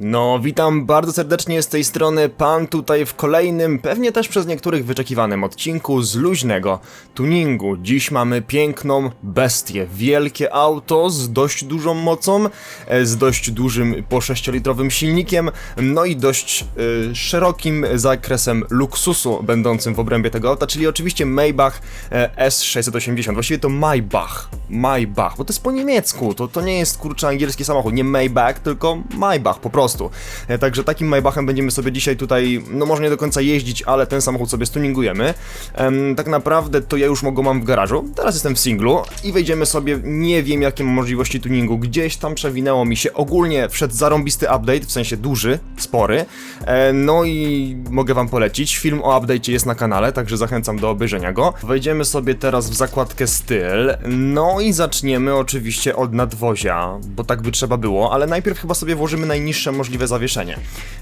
No, witam bardzo serdecznie z tej strony, pan tutaj w kolejnym, pewnie też przez niektórych wyczekiwanym odcinku z luźnego tuningu. Dziś mamy piękną bestię, wielkie auto z dość dużą mocą, e, z dość dużym po 6-litrowym silnikiem, no i dość e, szerokim zakresem luksusu będącym w obrębie tego auta, czyli oczywiście Maybach e, S680, właściwie to Maybach, Maybach, bo to jest po niemiecku, to, to nie jest kurczę angielski samochód, nie Maybach, tylko Maybach po prostu. E, Także takim Maybachem będziemy sobie dzisiaj tutaj, no może nie do końca jeździć, ale ten samochód sobie stuningujemy. Em, tak naprawdę to ja już go mam w garażu, teraz jestem w singlu i wejdziemy sobie, nie wiem jakie mam możliwości tuningu, gdzieś tam przewinęło mi się, ogólnie wszedł zarąbisty update, w sensie duży, spory, e, no i mogę wam polecić, film o update'cie jest na kanale, także zachęcam do obejrzenia go. Wejdziemy sobie teraz w zakładkę styl, no i zaczniemy oczywiście od nadwozia, bo tak by trzeba było, ale najpierw chyba sobie włożymy najniższe możliwe zawieszenie.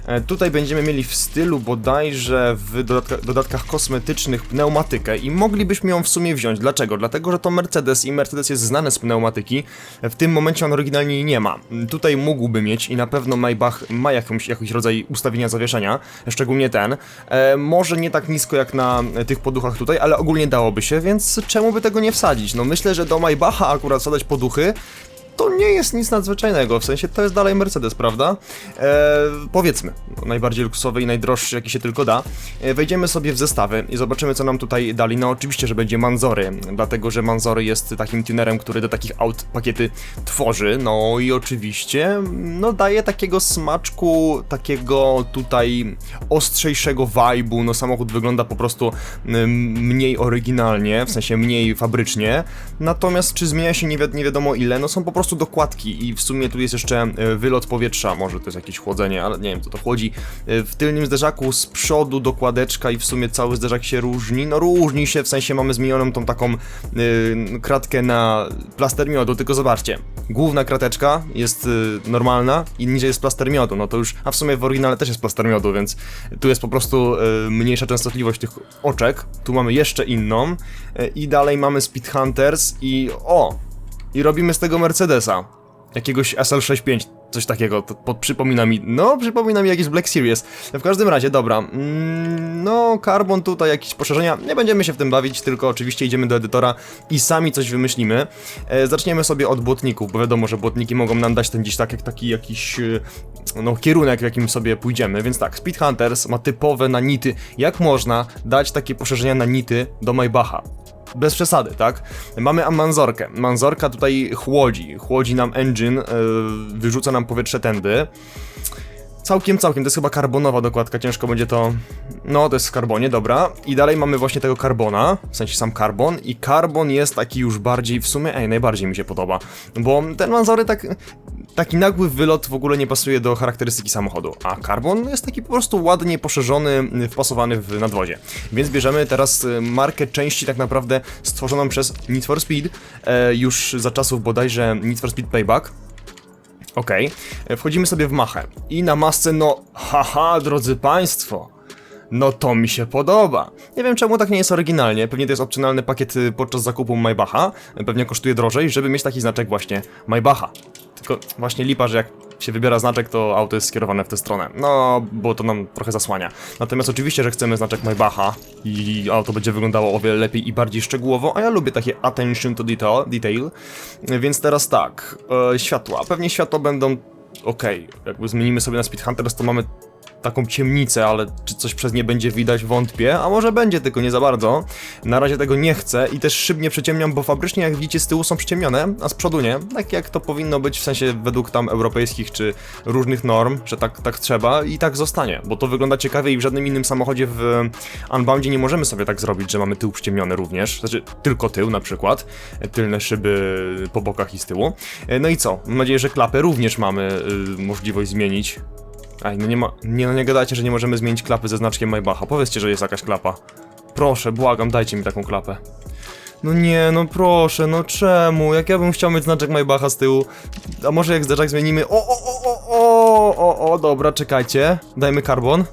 E, tutaj będziemy mieli w stylu bodajże w dodatka, dodatkach kosmetycznych pneumatykę i moglibyśmy ją w sumie wziąć. Dlaczego? Dlatego, że to Mercedes i Mercedes jest znany z pneumatyki. W tym momencie on oryginalnie jej nie ma. Tutaj mógłby mieć i na pewno Maybach ma jakąś, jakiś rodzaj ustawienia zawieszenia, szczególnie ten. E, może nie tak nisko jak na tych poduchach tutaj, ale ogólnie dałoby się, więc czemu by tego nie wsadzić? No myślę, że do Maybacha akurat wsadzać poduchy to nie jest nic nadzwyczajnego, w sensie to jest dalej Mercedes, prawda? E, powiedzmy, no, najbardziej luksusowy i najdroższy, jaki się tylko da. E, wejdziemy sobie w zestawy i zobaczymy, co nam tutaj dali. No oczywiście, że będzie Manzory, dlatego, że Manzory jest takim tunerem, który do takich aut pakiety tworzy, no i oczywiście, no daje takiego smaczku, takiego tutaj ostrzejszego vibe'u, no samochód wygląda po prostu mm, mniej oryginalnie, w sensie mniej fabrycznie, natomiast czy zmienia się nie, wi nie wiadomo ile, no są po prostu dokładki i w sumie tu jest jeszcze e, wylot powietrza, może to jest jakieś chłodzenie, ale nie wiem co to chłodzi. E, W tylnym zderzaku z przodu dokładeczka i w sumie cały zderzak się różni, no różni się, w sensie mamy zmienioną tą taką y, kratkę na plaster miodu, tylko zobaczcie, główna krateczka jest y, normalna i niżej jest plaster miodu, no to już, a w sumie w oryginale też jest plaster miodu, więc tu jest po prostu y, mniejsza częstotliwość tych oczek, tu mamy jeszcze inną y, i dalej mamy Speed Hunters i o, i robimy z tego Mercedesa. Jakiegoś SL65, coś takiego, to pod, przypomina mi, no przypomina mi jakiś Black Series. W każdym razie, dobra, mm, no carbon tutaj, jakieś poszerzenia, nie będziemy się w tym bawić, tylko oczywiście idziemy do edytora i sami coś wymyślimy. E, zaczniemy sobie od błotników, bo wiadomo, że błotniki mogą nam dać ten gdzieś tak, jak taki jakiś, e, no kierunek, w jakim sobie pójdziemy, więc tak, Speed Hunters ma typowe na nity, jak można dać takie poszerzenia na nity do Maybacha? Bez przesady, tak? Mamy Manzorkę. Manzorka tutaj chłodzi. Chłodzi nam engine, yy, wyrzuca nam powietrze tędy. Całkiem, całkiem, to jest chyba karbonowa dokładka, ciężko będzie to... No, to jest w karbonie, dobra. I dalej mamy właśnie tego karbona, w sensie sam karbon. I karbon jest taki już bardziej, w sumie, ej, najbardziej mi się podoba. Bo ten Manzory tak... Taki nagły wylot w ogóle nie pasuje do charakterystyki samochodu, a karbon jest taki po prostu ładnie poszerzony, wpasowany w nadwozie. Więc bierzemy teraz y, markę części tak naprawdę stworzoną przez Need for Speed, e, już za czasów bodajże Need for Speed Payback, e, wchodzimy sobie w machę. I na masce, no, haha, drodzy państwo. No to mi się podoba. Nie wiem czemu tak nie jest oryginalnie, pewnie to jest opcjonalny pakiet y, podczas zakupu Maybacha, pewnie kosztuje drożej, żeby mieć taki znaczek właśnie Maybacha. Tylko właśnie lipa, że jak się wybiera znaczek, to auto jest skierowane w tę stronę. No, bo to nam trochę zasłania. Natomiast oczywiście, że chcemy znaczek Maybacha i auto będzie wyglądało o wiele lepiej i bardziej szczegółowo, a ja lubię takie attention to detail, detail. więc teraz tak, e, światła. Pewnie światła będą okej, jakby zmienimy sobie na Speed Hunters, to mamy taką ciemnicę, ale czy coś przez nie będzie widać, wątpię, a może będzie, tylko nie za bardzo. Na razie tego nie chcę i też szybnie przyciemniam, bo fabrycznie, jak widzicie, z tyłu są przyciemnione, a z przodu nie, tak jak to powinno być, w sensie według tam europejskich czy różnych norm, że tak, tak trzeba i tak zostanie, bo to wygląda ciekawie i w żadnym innym samochodzie w Unboundzie nie możemy sobie tak zrobić, że mamy tył przyciemniony również, znaczy tylko tył na przykład, tylne szyby po bokach i z tyłu. No i co? Mam nadzieję, że klapę również mamy y, możliwość zmienić, Aj, no nie ma. Nie, no nie gadajcie, że nie możemy zmienić klapy ze znaczkiem Maybacha. Powiedzcie, że jest jakaś klapa. Proszę, błagam, dajcie mi taką klapę. No nie, no proszę, no czemu? Jak ja bym chciał mieć znaczek Maybacha z tyłu. A może jak zderzak zmienimy. O, o, o, o, o, o, o, dobra, czekajcie. Dajmy karbon.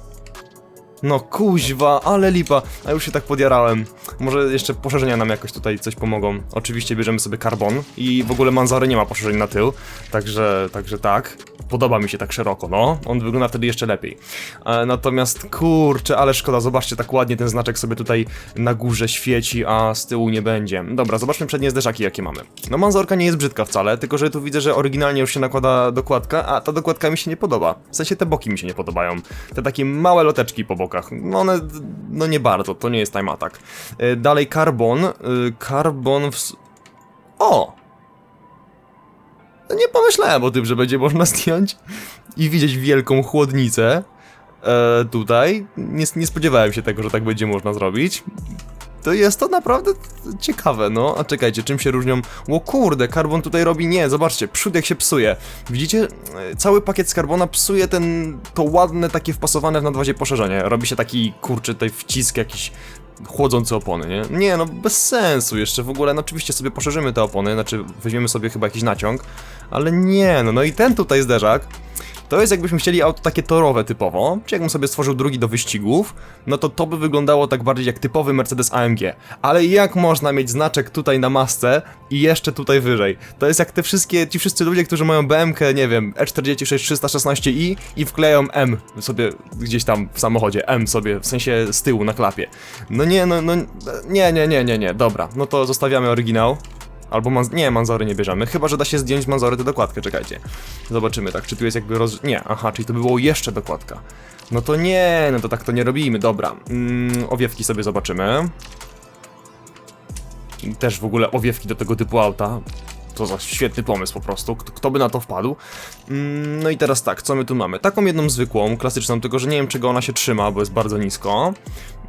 No kuźwa, ale lipa, a już się tak podjarałem. Może jeszcze poszerzenia nam jakoś tutaj coś pomogą. Oczywiście bierzemy sobie karbon i w ogóle Manzary nie ma poszerzeń na tył, także, także tak. Podoba mi się tak szeroko, no. On wygląda wtedy jeszcze lepiej. E, natomiast kurczę, ale szkoda, zobaczcie, tak ładnie ten znaczek sobie tutaj na górze świeci, a z tyłu nie będzie. Dobra, zobaczmy przednie zderzaki jakie mamy. No Manzorka nie jest brzydka wcale, tylko że tu widzę, że oryginalnie już się nakłada dokładka, a ta dokładka mi się nie podoba. W sensie te boki mi się nie podobają. Te takie małe loteczki po bokach. No one, no nie bardzo, to nie jest time attack. E, Dalej karbon. e, Karbon w... O! Nie pomyślałem o tym, że będzie można zdjąć i widzieć wielką chłodnicę. E, tutaj. Nie, nie spodziewałem się tego, że tak będzie można zrobić. To jest to naprawdę ciekawe, no. A czekajcie, czym się różnią? O kurde, karbon tutaj robi nie, zobaczcie, przód jak się psuje. Widzicie? E, Cały pakiet z karbona psuje ten, to ładne takie wpasowane w nadwazie poszerzenie. Robi się taki, kurczy, tutaj wcisk jakiś chłodzący opony, nie? Nie, no bez sensu jeszcze w ogóle, no oczywiście sobie poszerzymy te opony, znaczy weźmiemy sobie chyba jakiś naciąg, ale nie, no, no i ten tutaj zderzak, to jest jakbyśmy chcieli auto takie torowe typowo, czy jakbym sobie stworzył drugi do wyścigów, no to to by wyglądało tak bardziej jak typowy Mercedes AMG. Ale jak można mieć znaczek tutaj na masce i jeszcze tutaj wyżej? To jest jak te wszystkie, ci wszyscy ludzie, którzy mają BMK, nie wiem, E E46 316i i wkleją M sobie gdzieś tam w samochodzie, M sobie, w sensie z tyłu na klapie. No nie, no, no, nie, nie, nie, nie, nie, dobra, no to zostawiamy oryginał. Albo. Nie, manzory nie bierzemy. Chyba, że da się zdjąć manzory tę dokładkę, czekajcie. Zobaczymy, tak, czy tu jest jakby roz... Nie, aha, czyli to by było jeszcze dokładka. No to nie, no to tak to nie robimy, dobra. Mm, owiewki sobie zobaczymy. Też w ogóle owiewki do tego typu auta. To za świetny pomysł po prostu, kto, kto by na to wpadł. Mm, no i teraz tak, co my tu mamy? Taką jedną zwykłą, klasyczną, tylko że nie wiem czego ona się trzyma, bo jest bardzo nisko.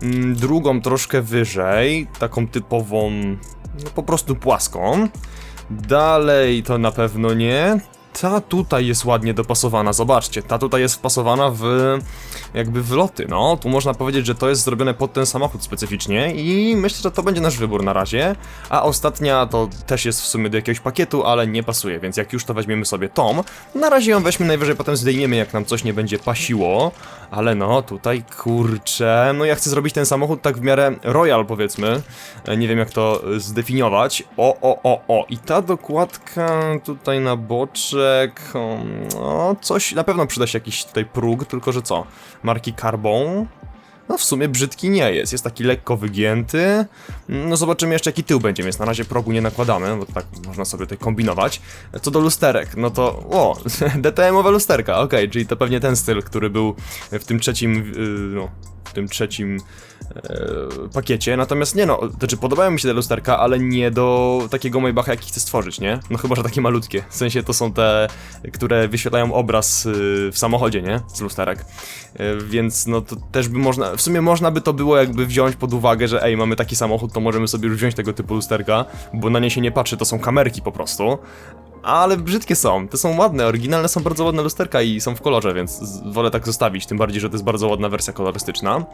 Mm, drugą troszkę wyżej, taką typową, po prostu płaską. Dalej to na pewno nie. Ta tutaj jest ładnie dopasowana, zobaczcie, ta tutaj jest wpasowana w jakby w loty, no. Tu można powiedzieć, że to jest zrobione pod ten samochód specyficznie i myślę, że to będzie nasz wybór na razie. A ostatnia to też jest w sumie do jakiegoś pakietu, ale nie pasuje, więc jak już to weźmiemy sobie tą. Na razie ją weźmy, najwyżej potem zdejmiemy, jak nam coś nie będzie pasiło. Ale no, tutaj kurczę, no ja chcę zrobić ten samochód tak w miarę royal powiedzmy. E, Nie wiem jak to e, zdefiniować. O, o, o, o. I ta dokładka tutaj na boczek. No, coś, na pewno przyda się jakiś tutaj próg, tylko że co? Marki Carbon. No w sumie brzydki nie jest, jest taki lekko wygięty. No zobaczymy jeszcze jaki tył będzie, więc na razie progu nie nakładamy, bo tak można sobie tutaj kombinować. Co do lusterek, no to o, DTM-owe lusterka, okej, czyli to pewnie ten styl, który był w tym trzecim, yy, no, w tym trzecim e, pakiecie, natomiast nie no, znaczy podobają mi się te lusterka, ale nie do takiego Maybacha jaki chcę stworzyć, nie? No chyba, że takie malutkie, w sensie to są te, które wyświetlają obraz y, w samochodzie, nie? Z lusterek, E, więc no to też by można, w sumie można by to było jakby wziąć pod uwagę, że ej, mamy taki samochód, to możemy sobie już wziąć tego typu lusterka, bo na nie się nie patrzy, to są kamerki po prostu, ale brzydkie są. Te są ładne, oryginalne są bardzo ładne lusterka i są w kolorze, więc wolę tak zostawić, tym bardziej, że to jest bardzo ładna wersja kolorystyczna.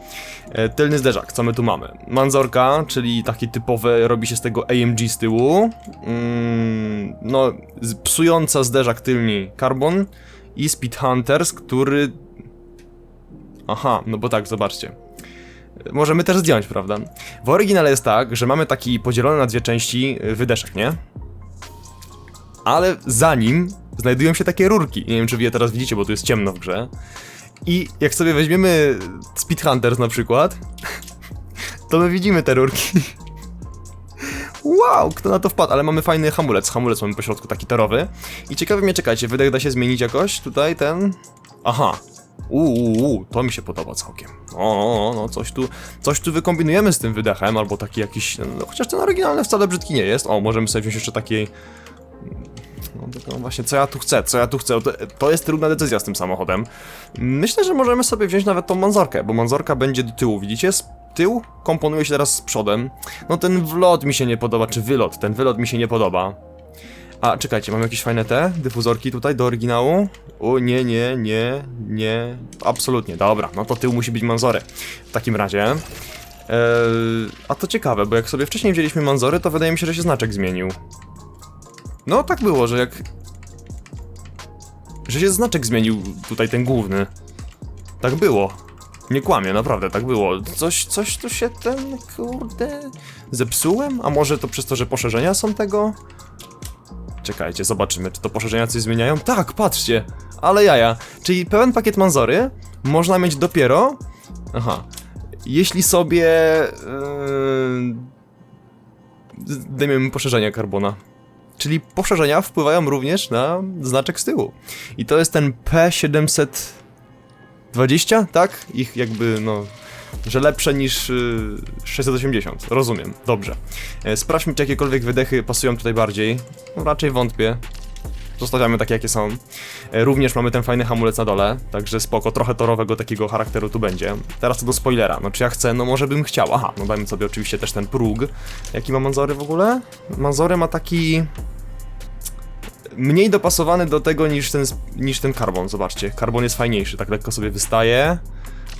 E, tylny zderzak, co my tu mamy? Manzorka, czyli takie typowe, robi się z tego AMG z tyłu. Mm, no, psująca zderzak tylni Carbon i Speed Hunters, który... Aha, no bo tak, zobaczcie. E, Możemy też zdjąć, prawda? W oryginale jest tak, że mamy taki podzielony na dwie części y, wydeszek, nie? Ale za nim znajdują się takie rurki. Nie wiem, czy je teraz widzicie, bo tu jest ciemno w grze. I jak sobie weźmiemy Speed Hunters na przykład, to my widzimy te rurki. Wow, kto na to wpadł, ale mamy fajny hamulec. Hamulec mamy po środku taki torowy. I ciekawe mnie, czekajcie, wydech da się zmienić jakoś tutaj ten. Aha. Uuu, to mi się podoba całkiem. O, no, coś tu, coś tu wykombinujemy z tym wydechem, albo taki jakiś, no, chociaż ten oryginalny wcale brzydki nie jest. O, możemy sobie wziąć jeszcze takiej no tylko właśnie, co ja tu chcę, co ja tu chcę, to, to jest trudna decyzja z tym samochodem. Myślę, że możemy sobie wziąć nawet tą manzorkę, bo manzorka będzie do tyłu, widzicie? Tył komponuje się teraz z przodem. No ten wlot mi się nie podoba, czy wylot, ten wylot mi się nie podoba. A, czekajcie, mam jakieś fajne te dyfuzorki tutaj do oryginału? O, nie, nie, nie, nie, absolutnie, dobra, no to tył musi być manzory. W takim razie... Eee, a to ciekawe, bo jak sobie wcześniej wzięliśmy manzory, to wydaje mi się, że się znaczek zmienił. No tak było, że jak... Że się znaczek zmienił tutaj ten główny. Tak było. Nie kłamie, naprawdę, tak było. Coś, coś tu się ten, kurde, zepsułem? A może to przez to, że poszerzenia są tego? Czekajcie, zobaczymy, czy to poszerzenia coś zmieniają? Tak, patrzcie, ale jaja. Czyli pełen pakiet Manzory można mieć dopiero... Aha. Jeśli sobie... Yy... Dajmy poszerzenia karbona. Czyli poszerzenia wpływają również na znaczek z tyłu. I to jest ten P720, tak? Ich jakby, no, że lepsze niż y, 680. Rozumiem, dobrze. E, sprawdźmy, czy jakiekolwiek wydechy pasują tutaj bardziej. No, raczej wątpię. Zostawiamy takie, jakie są. E, Również mamy ten fajny hamulec na dole, także spoko, trochę torowego takiego charakteru tu będzie. Teraz co do spoilera, no czy ja chcę, no może bym chciał. Aha, no dajmy sobie oczywiście też ten próg. Jaki ma Manzory w ogóle? Manzory ma taki mniej dopasowany do tego niż ten, niż ten karbon, zobaczcie. Karbon jest fajniejszy, tak lekko sobie wystaje.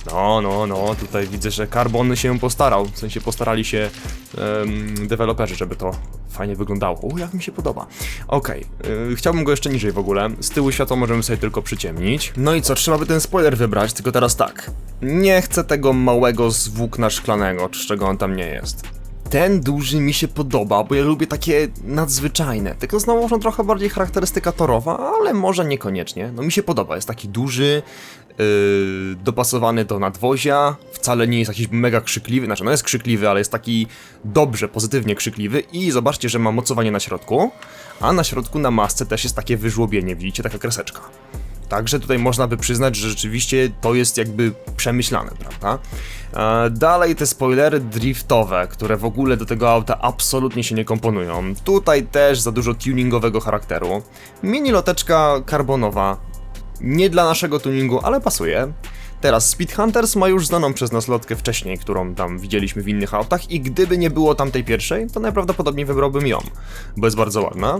No, no, no, tutaj widzę, że karbon się postarał, w sensie postarali się em, deweloperzy, żeby to fajnie wyglądało. U, jak mi się podoba. Okej, y, chciałbym go jeszcze niżej w ogóle. Z tyłu światła możemy sobie tylko przyciemnić. No i co, trzeba by ten spoiler wybrać, tylko teraz tak. Nie chcę tego małego z włókna szklanego, czy czego on tam nie jest. Ten duży mi się podoba, bo ja lubię takie nadzwyczajne. Tylko znowu może trochę bardziej charakterystyka torowa, ale może niekoniecznie. No mi się podoba, jest taki duży, yy, dopasowany do nadwozia, wcale nie jest jakiś mega krzykliwy, znaczy no jest krzykliwy, ale jest taki dobrze, pozytywnie krzykliwy i zobaczcie, że ma mocowanie na środku, a na środku na masce też jest takie wyżłobienie, widzicie, taka kreseczka. Także tutaj można by przyznać, że rzeczywiście to jest jakby przemyślane, prawda? E, dalej te spoilery driftowe, które w ogóle do tego auta absolutnie się nie komponują. Tutaj też za dużo tuningowego charakteru. Mini loteczka karbonowa. Nie dla naszego tuningu, ale pasuje. Teraz Speed Hunters ma już znaną przez nas lotkę wcześniej, którą tam widzieliśmy w innych autach i gdyby nie było tamtej pierwszej, to najprawdopodobniej wybrałbym ją, bo jest bardzo ładna.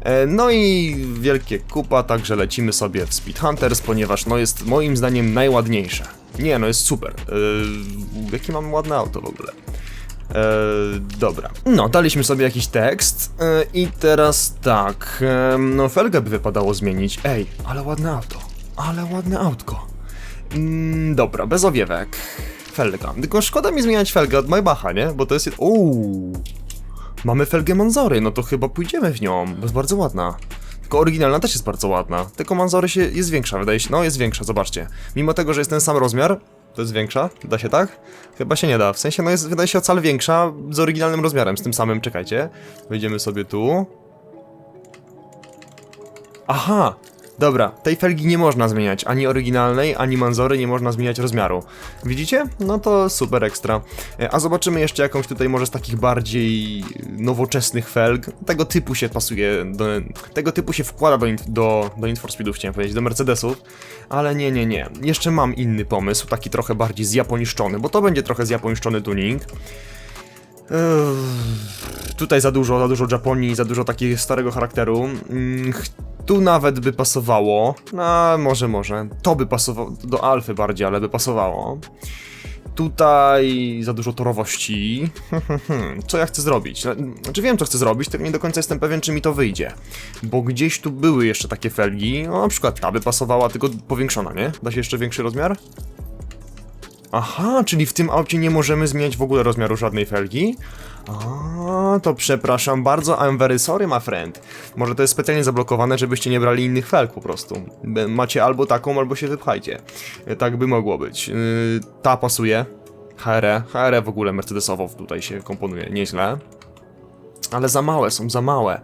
E, No i wielkie kupa, także lecimy sobie w Speed Hunters, ponieważ no jest moim zdaniem najładniejsze. Nie, no jest super. Yy, jakie mamy ładne auto w ogóle. E, dobra. No, daliśmy sobie jakiś tekst e, i teraz tak, e, no felgę by wypadało zmienić. Ej, ale ładne auto. Ale ładne autko. Mm, dobra, bez owiewek. Felga. Tylko szkoda mi zmieniać felgę od Maybacha, nie? Bo to jest... Uuu. Mamy felgę Manzory, no to chyba pójdziemy w nią, bo jest bardzo ładna. Tylko oryginalna też jest bardzo ładna. Tylko Manzory się jest większa, wydaje się. No, jest większa, zobaczcie. Mimo tego, że jest ten sam rozmiar, to jest większa? Da się tak? Chyba się nie da. W sensie, no jest, wydaje się ocal większa z oryginalnym rozmiarem, z tym samym, czekajcie. Wejdziemy sobie tu. Aha! Dobra, tej felgi nie można zmieniać, ani oryginalnej, ani Manzory nie można zmieniać rozmiaru. Widzicie? No to super ekstra. E, A zobaczymy jeszcze jakąś tutaj może z takich bardziej nowoczesnych felg. Tego typu się pasuje, do, tego typu się wkłada do, do, do Need for Speedów, chciałem powiedzieć, do Mercedesów. Ale nie, nie, nie. Jeszcze mam inny pomysł, taki trochę bardziej zjaponiszczony, bo to będzie trochę zjaponiszczony tuning. Tutaj za dużo, za dużo Japonii, za dużo takiego starego charakteru. Mm, Tu nawet by pasowało. No, może, może. To by pasowało. Do Alfy bardziej, ale by pasowało. Tutaj za dużo torowości. Co ja chcę zrobić? Znaczy wiem, co chcę zrobić, tylko nie do końca jestem pewien, czy mi to wyjdzie. Bo gdzieś tu były jeszcze takie felgi. No, na przykład ta by pasowała, tylko powiększona, nie? Da się jeszcze większy rozmiar? Aha, czyli w tym aucie nie możemy zmieniać w ogóle rozmiaru żadnej felgi? A, to przepraszam bardzo, I'm very sorry, my friend. Może to jest specjalnie zablokowane, żebyście nie brali innych felg po prostu. Macie albo taką, albo się wypchajcie. E, Tak by mogło być. Yy, ta pasuje. HR, HR w ogóle Mercedesowo tutaj się komponuje nieźle. Ale za małe są, za małe.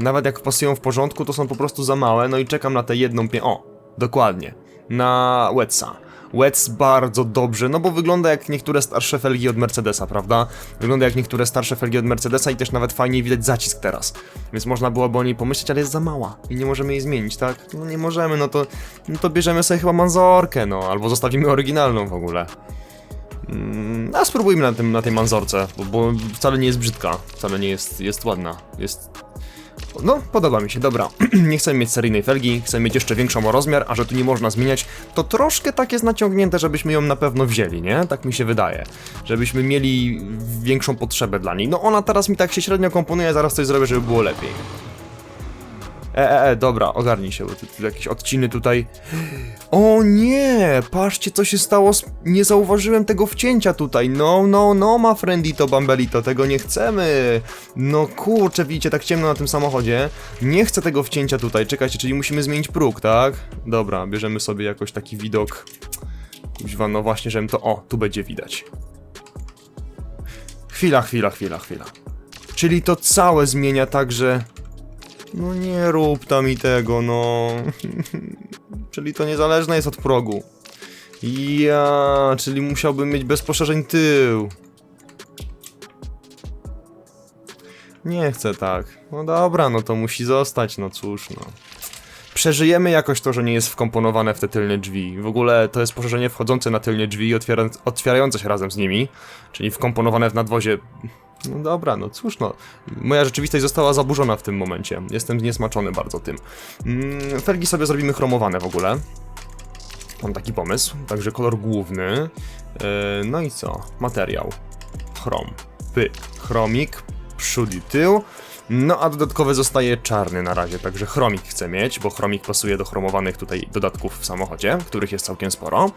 Nawet jak pasują w porządku, to są po prostu za małe. No i czekam na tę jedną pie... O, dokładnie. Na Wetsa. Wets bardzo dobrze, no bo wygląda jak niektóre starsze felgi od Mercedesa, prawda? Wygląda jak niektóre starsze felgi od Mercedesa i też nawet fajnie widać zacisk teraz. Więc można byłoby o niej pomyśleć, ale jest za mała i nie możemy jej zmienić, tak? No nie możemy, no to, no to bierzemy sobie chyba Manzorkę, no, albo zostawimy oryginalną w ogóle. Mm, A spróbujmy na, tym, na tej manzorce, bo, bo wcale nie jest brzydka, wcale nie jest, jest ładna, jest... No, podoba mi się, dobra. nie chcemy mieć seryjnej felgi, chcemy mieć jeszcze większą o rozmiar, a że tu nie można zmieniać, to troszkę tak jest naciągnięte, żebyśmy ją na pewno wzięli, nie? Tak mi się wydaje. Żebyśmy mieli większą potrzebę dla niej. No ona teraz mi tak się średnio komponuje, zaraz coś zrobię, żeby było lepiej. E, e, e, dobra, ogarnij się, bo tu, tu jakieś odciny tutaj. O nie, patrzcie co się stało, z... nie zauważyłem tego wcięcia tutaj. No, no, no, ma friendito, bambelito, tego nie chcemy. No kurczę, widzicie, tak ciemno na tym samochodzie. Nie chcę tego wcięcia tutaj, czekajcie, czyli musimy zmienić próg, tak? Dobra, bierzemy sobie jakoś taki widok. Kuźwa, no właśnie, żebym to, o, tu będzie widać. Chwila, chwila, chwila, chwila. Czyli to całe zmienia tak, że... No nie rób tam i tego, no. czyli to niezależne jest od progu. Ja, czyli musiałbym mieć bez poszerzeń tył. Nie chcę tak. No dobra, no to musi zostać, no cóż, no. Przeżyjemy jakoś to, że nie jest wkomponowane w te tylne drzwi. W ogóle to jest poszerzenie wchodzące na tylne drzwi i otwiera, otwierające się razem z nimi, czyli wkomponowane w nadwozie. No dobra, no cóż no. Moja rzeczywistość została zaburzona w tym momencie. Jestem zniesmaczony bardzo tym. Mm, felgi sobie zrobimy chromowane w ogóle. Mam taki pomysł. Także kolor główny. Yy, no i co? Materiał. Chrom. Py. Chromik. Przód i tył. No a dodatkowy zostaje czarny na razie, także chromik chcę mieć, bo chromik pasuje do chromowanych tutaj dodatków w samochodzie, których jest całkiem sporo.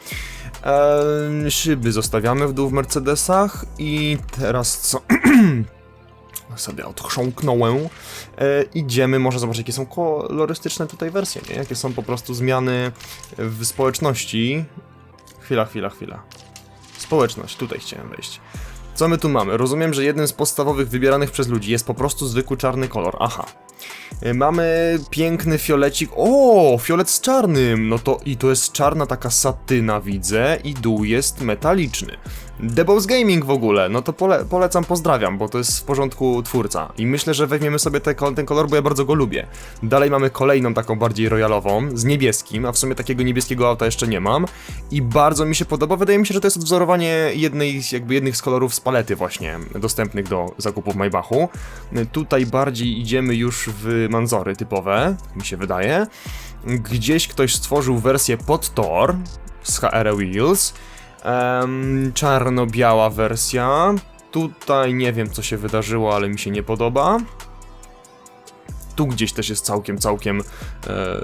Eee, szyby zostawiamy w dół w Mercedesach i teraz co? sobie odchrząknąłem. E, idziemy, może zobaczyć jakie są kolorystyczne tutaj wersje, nie? Jakie są po prostu zmiany w społeczności. Chwila, chwila, chwila. Społeczność, tutaj chciałem wejść. Co my tu mamy? Rozumiem, że jednym z podstawowych wybieranych przez ludzi jest po prostu zwykły czarny kolor. Aha. Y, Mamy piękny fiolecik. O, fiolet z czarnym. No to i to jest czarna taka satyna, widzę, i dół jest metaliczny. Debos Gaming w ogóle, no to pole, polecam, pozdrawiam, bo to jest w porządku twórca. I myślę, że weźmiemy sobie te, ten kolor, bo ja bardzo go lubię. Dalej mamy kolejną taką bardziej royalową, z niebieskim, a w sumie takiego niebieskiego auta jeszcze nie mam. I bardzo mi się podoba, wydaje mi się, że to jest odwzorowanie jednej, jakby jednych z kolorów z palety właśnie, dostępnych do zakupu w Maybachu. Tutaj bardziej idziemy już w manzory typowe, mi się wydaje. Gdzieś ktoś stworzył wersję pod Tor z HR Wheels. Em, czarno-biała wersja. Tutaj nie wiem co się wydarzyło, ale mi się nie podoba. Tu gdzieś też jest całkiem, całkiem e,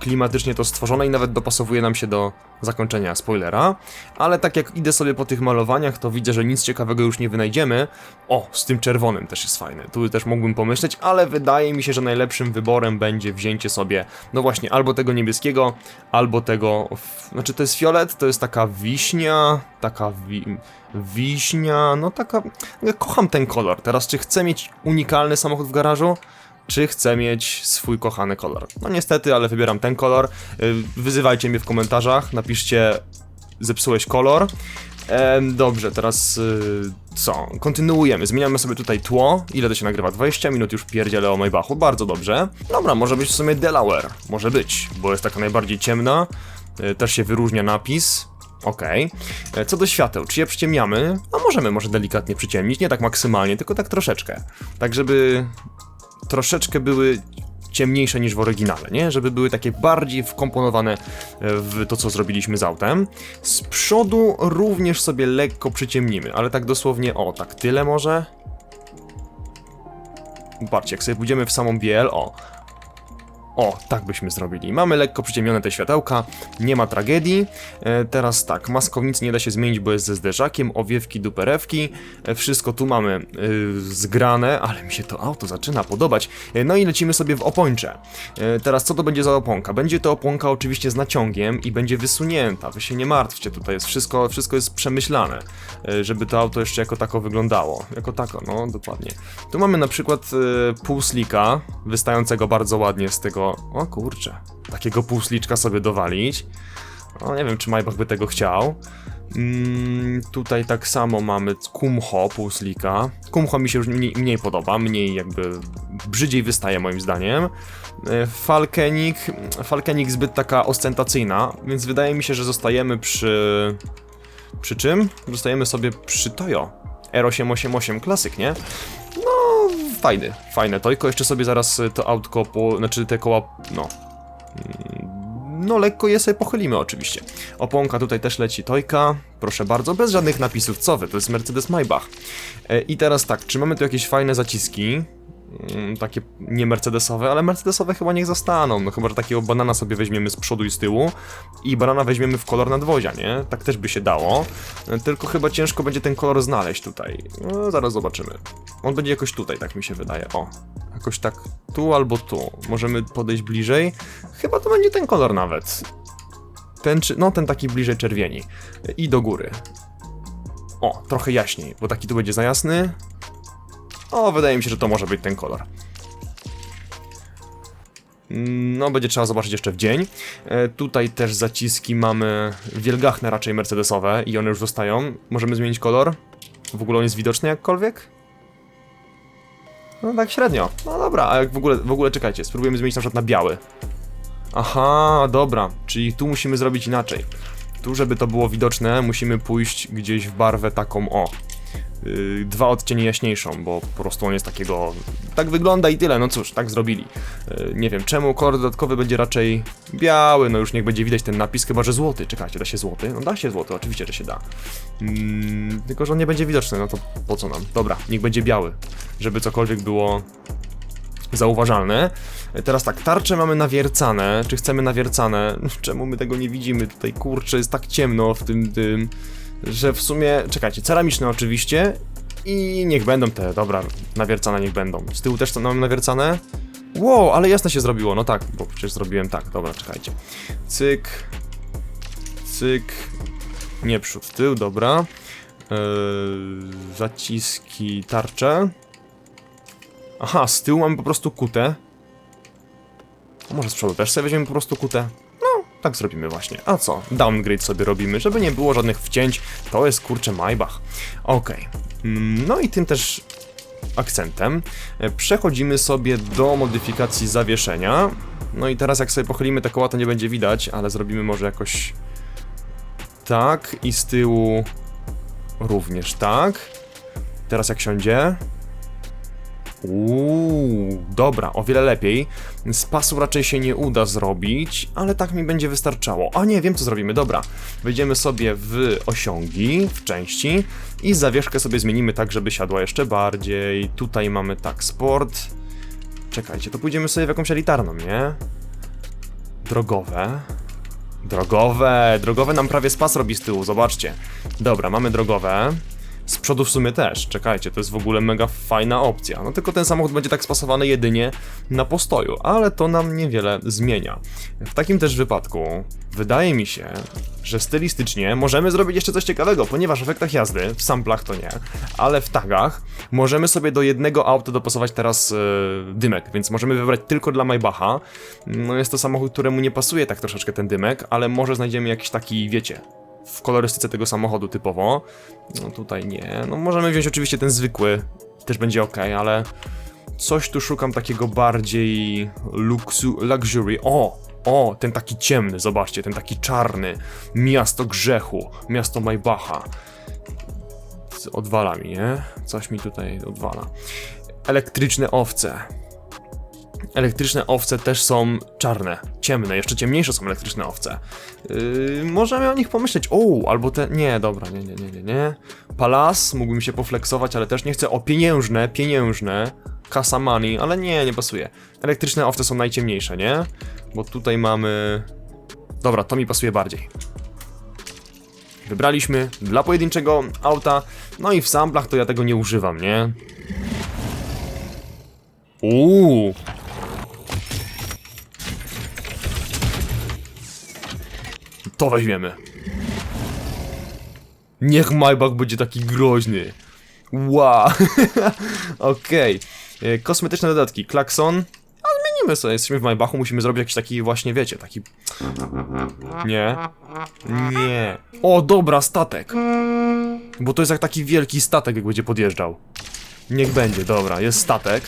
klimatycznie to stworzone i nawet dopasowuje nam się do zakończenia spoilera. Ale tak jak idę sobie po tych malowaniach, to widzę, że nic ciekawego już nie wynajdziemy. O, z tym czerwonym też jest fajny. Tu też mógłbym pomyśleć, ale wydaje mi się, że najlepszym wyborem będzie wzięcie sobie, no właśnie, albo tego niebieskiego, albo tego. Znaczy, to jest fiolet, to jest taka wiśnia, taka wi wiśnia, no taka. Ja kocham ten kolor. Teraz, czy chcę mieć unikalny samochód w garażu? Czy chcę mieć swój kochany kolor. No niestety, ale wybieram ten kolor. Y, Wyzywajcie mnie w komentarzach, napiszcie zepsułeś kolor. Em, dobrze, teraz y, co? Kontynuujemy. Zmieniamy sobie tutaj tło. Ile to się nagrywa? 20 minut już pierdzielę o Maybachu. Bardzo dobrze. Dobra, może być w sumie Delaware. Może być, bo jest taka najbardziej ciemna. Y, Też się wyróżnia napis. Okej. E, Co do świateł, czy je przyciemniamy? No możemy może delikatnie przyciemnić, nie tak maksymalnie, tylko tak troszeczkę. Tak, żeby troszeczkę były ciemniejsze niż w oryginale, nie? Żeby były takie bardziej wkomponowane e, w to, co zrobiliśmy z autem. Z przodu również sobie lekko przyciemnimy, ale tak dosłownie, o, tak tyle może. Patrzcie, jak sobie pójdziemy w samą biel, o. O, tak byśmy zrobili. Mamy lekko przyciemnione te światełka, nie ma tragedii. E, teraz tak, maskownicy nie da się zmienić, bo jest ze zderzakiem, owiewki, duperewki. E, wszystko tu mamy e, zgrane, ale mi się to auto zaczyna podobać. E, no i lecimy sobie w opończe. E, teraz co to będzie za oponka? Będzie to oponka oczywiście z naciągiem i będzie wysunięta. Wy się nie martwcie, tutaj jest wszystko, wszystko jest przemyślane, e, żeby to auto jeszcze jako tako wyglądało. Jako tako, no dokładnie. Tu mamy na przykład e, półslika, wystającego bardzo ładnie z tego. O kurczę, takiego półsliczka sobie dowalić. No nie wiem, czy Maybach by tego chciał. Mm, tutaj tak samo mamy Kumho półslika. Kumho mi się już mniej, mniej podoba, mniej jakby brzydziej wystaje moim zdaniem. E, Falkenik, Falkenik zbyt taka ostentacyjna, więc wydaje mi się, że zostajemy przy... Przy czym? Zostajemy sobie przy Toyo. R888 klasyk, nie? No, fajny, fajne Tojko. Jeszcze sobie zaraz y, to autko, po, znaczy te koła, no... mm, No, lekko je sobie pochylimy oczywiście. Oponka tutaj też leci Tojka. Proszę bardzo, bez żadnych napisów, co wy, to jest Mercedes Maybach. E, I teraz tak, czy mamy tu jakieś fajne zaciski? Mm, takie nie mercedesowe, ale mercedesowe chyba niech zostaną, no chyba, że takiego banana sobie weźmiemy z przodu i z tyłu i banana weźmiemy w kolor nadwozia, nie? Tak też by się dało, e, tylko chyba ciężko będzie ten kolor znaleźć tutaj. No, zaraz zobaczymy. On będzie jakoś tutaj, tak mi się wydaje, o. Jakoś tak tu albo tu. Możemy podejść bliżej. Chyba to będzie ten kolor nawet. Ten czy, no ten taki bliżej czerwieni. I do góry. O, trochę jaśniej, bo taki tu będzie za jasny. O, wydaje mi się, że to może być ten kolor. No, będzie trzeba zobaczyć jeszcze w dzień. E, tutaj też zaciski mamy wielgachne raczej mercedesowe i one już zostają. Możemy zmienić kolor? W ogóle on jest widoczny jakkolwiek? No tak średnio. No dobra, a jak w ogóle, w ogóle czekajcie, spróbujemy zmienić na przykład na biały. Aha, dobra, czyli tu musimy zrobić inaczej. Tu, żeby to było widoczne, musimy pójść gdzieś w barwę taką o. Yy, dwa odcienie jaśniejszą, bo po prostu on jest takiego. Tak wygląda i tyle, no cóż, tak zrobili. Yy, nie wiem czemu, kolor dodatkowy będzie raczej biały, no już niech będzie widać ten napis, chyba że złoty. Czekajcie, da się złoty? No da się złoty, oczywiście, że się da. Mm, tylko, że on nie będzie widoczny, no to po co nam? Dobra, niech będzie biały, żeby cokolwiek było zauważalne. Teraz tak, tarcze mamy nawiercane. Czy chcemy nawiercane? Czemu my tego nie widzimy? Tutaj kurczę, jest tak ciemno w tym tym, że w sumie. Czekajcie, ceramiczne oczywiście. I niech będą te, dobra, nawiercane niech będą. Z tyłu też to mamy nawiercane. Wow, ale jasne się zrobiło, no tak, bo przecież zrobiłem tak, dobra, czekajcie. Cyk, cyk, nie przód, tył, dobra. Yy, zaciski, tarcze. Aha, z tyłu mamy po prostu kutę. Może z przodu też sobie weźmiemy po prostu kutę? Tak zrobimy właśnie. A co? Downgrade sobie robimy, żeby nie było żadnych wcięć. To jest kurczę Maybach. Okej. Mm, No i tym też akcentem e, przechodzimy sobie do modyfikacji zawieszenia. No i teraz jak sobie pochylimy te koła to nie będzie widać, ale zrobimy może jakoś tak i z tyłu również tak. Teraz jak siądzie, Uuu, dobra, o wiele lepiej. Z pasu raczej się nie uda zrobić, ale tak mi będzie wystarczało. A nie, wiem co zrobimy, dobra. Wejdziemy sobie w osiągi, w części i zawieszkę sobie zmienimy tak, żeby siadła jeszcze bardziej. Tutaj mamy tak, sport. Czekajcie, to pójdziemy sobie w jakąś elitarną, nie? Drogowe. Drogowe, drogowe nam prawie spas robi z tyłu, zobaczcie. Dobra, mamy drogowe. Z przodu w sumie też, czekajcie, to jest w ogóle mega fajna opcja. No tylko ten samochód będzie tak spasowany jedynie na postoju, ale to nam niewiele zmienia. W takim też wypadku wydaje mi się, że stylistycznie możemy zrobić jeszcze coś ciekawego, ponieważ w efektach jazdy, w samplach to nie, ale w tagach możemy sobie do jednego auta dopasować teraz e, dymek, więc możemy wybrać tylko dla Maybacha. No jest to samochód, któremu nie pasuje tak troszeczkę ten dymek, ale może znajdziemy jakiś taki, wiecie, w kolorystyce tego samochodu typowo. No tutaj nie. No możemy wziąć oczywiście ten zwykły, też będzie ok, ale coś tu szukam takiego bardziej luxu, luxury. O! O, ten taki ciemny, zobaczcie, ten taki czarny. Miasto grzechu, miasto Maybacha. Odwala mi, nie? Coś mi tutaj odwala. Elektryczne owce. Elektryczne owce też są czarne, ciemne, jeszcze ciemniejsze są elektryczne owce. Yy, możemy o nich pomyśleć. O, albo te. Nie, dobra, nie, nie, nie, nie, nie. Palas, mógłbym się poflexować, ale też nie chcę. O, pieniężne, pieniężne. Kasa money, ale nie, nie pasuje. Elektryczne owce są najciemniejsze, nie? Bo tutaj mamy. Dobra, to mi pasuje bardziej. Wybraliśmy dla pojedynczego auta, no i w samplach to ja tego nie używam, nie? Uuu, To weźmiemy. Niech Maybach będzie taki groźny. Wow. Okej. E, Kosmetyczne dodatki. Klakson. A zmienimy sobie. Jesteśmy w Maybachu, musimy zrobić jakiś taki właśnie, wiecie, taki... Nie. Nie. O, dobra, statek. Bo to jest jak taki wielki statek, jak będzie podjeżdżał. Niech będzie, dobra, jest statek.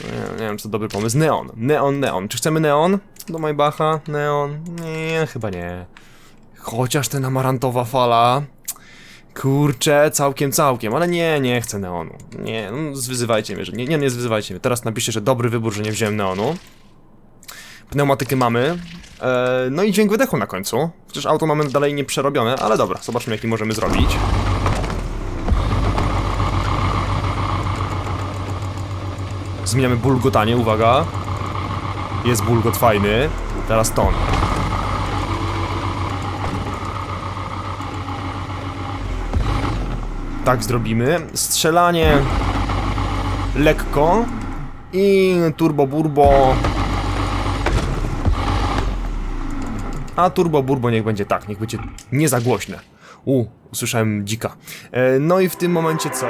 Nie, nie wiem, czy to dobry pomysł. Neon, neon, neon. Czy chcemy neon do Maybacha? Neon? Nie, chyba nie. Chociaż ten amarantowa fala. Kurczę, całkiem, całkiem, ale nie, nie chcę neonu. Nie, no, zwyzywajcie mnie, że nie, nie, nie zwyzywajcie mnie. Teraz napiszcie, że dobry wybór, że nie wziąłem neonu. Pneumatyky mamy. E, no i dźwięk wydechu na końcu. Chociaż auto mamy dalej nieprzerobione, ale dobra, zobaczmy jaki możemy zrobić. Zmieniamy bulgotanie, uwaga. Jest bulgot fajny. Teraz ton. Tak zrobimy. Strzelanie lekko i turbo burbo. A turbo burbo niech będzie tak, niech będzie nie za głośne. U, usłyszałem dzika. E, no i w tym momencie co?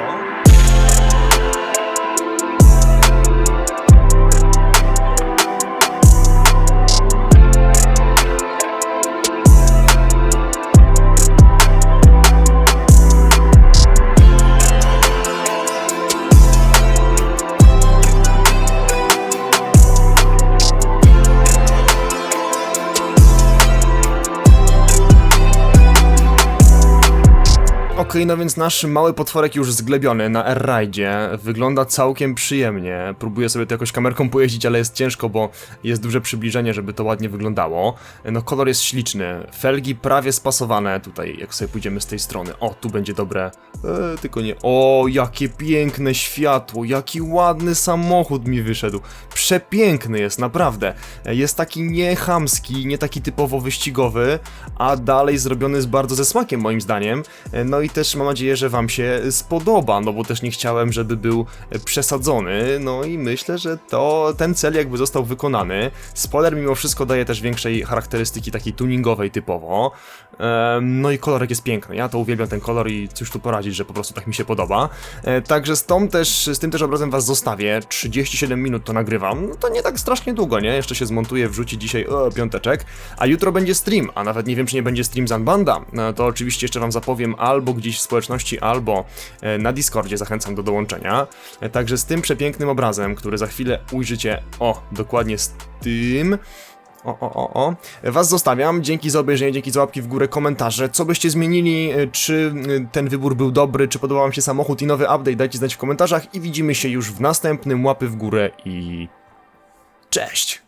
No więc nasz mały potworek już zglebiony na Air-Ridzie wygląda całkiem przyjemnie. Próbuję sobie to jakoś kamerką pojeździć, ale jest ciężko, bo jest duże przybliżenie, żeby to ładnie wyglądało. No kolor jest śliczny, felgi prawie spasowane tutaj, jak sobie pójdziemy z tej strony. O, tu będzie dobre, e, tylko nie... O, jakie piękne światło, jaki ładny samochód mi wyszedł. Przepiękny jest, naprawdę. E, Jest taki niechamski, nie taki typowo wyścigowy, a dalej zrobiony z bardzo ze smakiem moim zdaniem. E, No i też mam nadzieję, że wam się spodoba, no bo też nie chciałem, żeby był e, przesadzony, no i myślę, że to ten cel jakby został wykonany. Spoiler mimo wszystko daje też większej charakterystyki takiej tuningowej typowo. No i kolorek jest piękny, ja to uwielbiam ten kolor i cóż tu poradzić, że po prostu tak mi się podoba. E, Także z, tą też, z tym też obrazem was zostawię, 37 minut to nagrywam, no to nie tak strasznie długo, nie? Jeszcze się zmontuję, wrzuci dzisiaj o, piąteczek, a jutro będzie stream, a nawet nie wiem, czy nie będzie stream z Unbanda, No to oczywiście jeszcze wam zapowiem albo gdzieś w społeczności, albo e, na Discordzie, zachęcam do dołączenia. E, Także z tym przepięknym obrazem, który za chwilę ujrzycie, o, dokładnie z tym... O, o, o, o. Was zostawiam. Dzięki za obejrzenie, dzięki za łapki w górę, komentarze. Co byście zmienili? e, Czy e, ten wybór był dobry? Czy podobał Wam się samochód i nowy update? Dajcie znać w komentarzach i widzimy się już w następnym. Łapy w górę i... Cześć!